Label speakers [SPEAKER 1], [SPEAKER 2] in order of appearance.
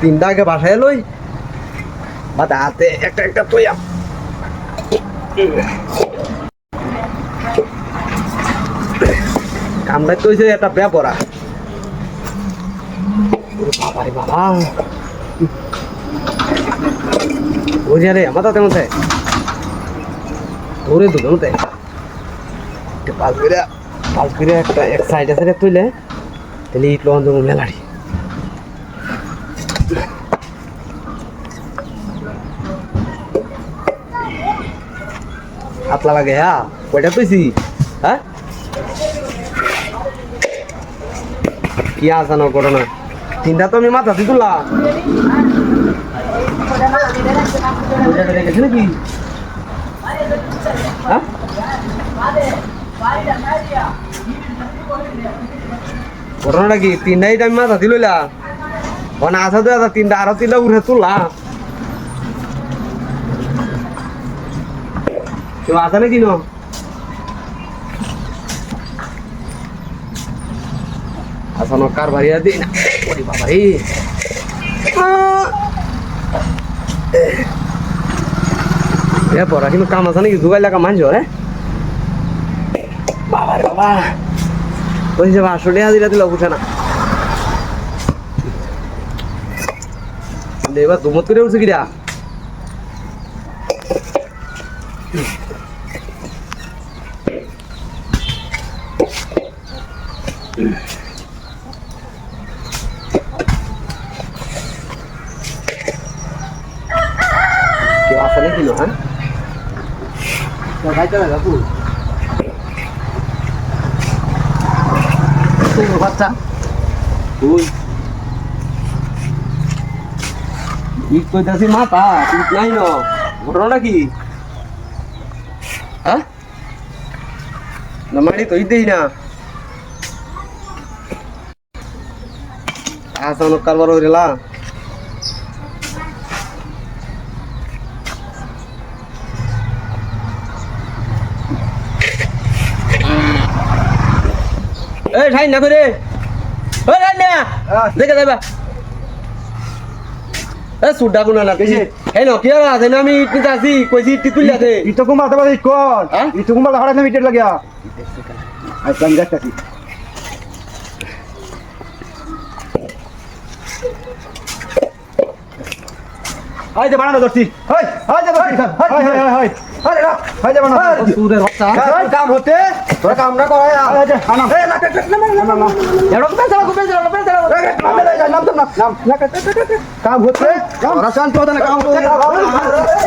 [SPEAKER 1] তিনটা আগে বাসায় লই বা হাতে একটা একটা তৈয়া। কামড়াই তো হইছে একটা বেপরা। বাবা রে বাবা। বুঝিয়া রে, আমার তাতে মতে। ধরে দুটো মতে। পাঁচ করে পাঁচ করে একটা এক সাইডে সাইডে তুইলে। তাহলে ইট জমো মেলাড়ি। হাতলা লাগে হ্যাঁ? কয়টা তুইছি হ্যাঁ? কি আসানো ঘটনা? তিনটা তো আমি মাথা তুললাম। হ্যাঁ? ঘটনাটা কি? তিনটাই আমি মাথা দিলইলা ওনা আসা তো এটা তিনটা আরও তিনটা উঠে তুললাম কেউ আসে নাকি আসানো কার বাড়ি দিই না ওরে এ পড়া কিন্তু কাম আছে নাকি? জোগাই লাগা মানছ রে বাবা রে বাবা। ওই যে আসলে হাজিরা দিল উঠে না। এবার দুমত করে উঠছে কিরা? কেউ আসে নাকি না হ্যাঁ? ভাই চলে যাব বাচ্চা। ইট কইতাছি মাথা ইট নাই ন। ঘটনাটা কি? হ্যাঁ না মারি তো ইট দেই না। আসানো কারবার হইলা এই ঠাই না করে ওই ঠাই না। দেখে যাইবা। এ সুডা কোনা না বেশি এই ন কি আছে না আমি ইট নিতে আসি কইছি ইট তুই আছে
[SPEAKER 2] ইটো কুম্বাল তোমার কোন
[SPEAKER 1] হ্যাঁ?
[SPEAKER 2] ইটো কুম্বাল হঠাৎ না মিটের লাগিয়া আচ্ছা আমি দেখতেছি হাই যে বানানো ধরছি হাই হাই যে ধরছি হাই হাই হাই হাই আরে না হাই যে বানানো
[SPEAKER 1] সুদের
[SPEAKER 2] হাই কাম হতে তোরা কাম না করায় আরে না না না না এরকম পেন চালা পেন काम होत नाही काम होत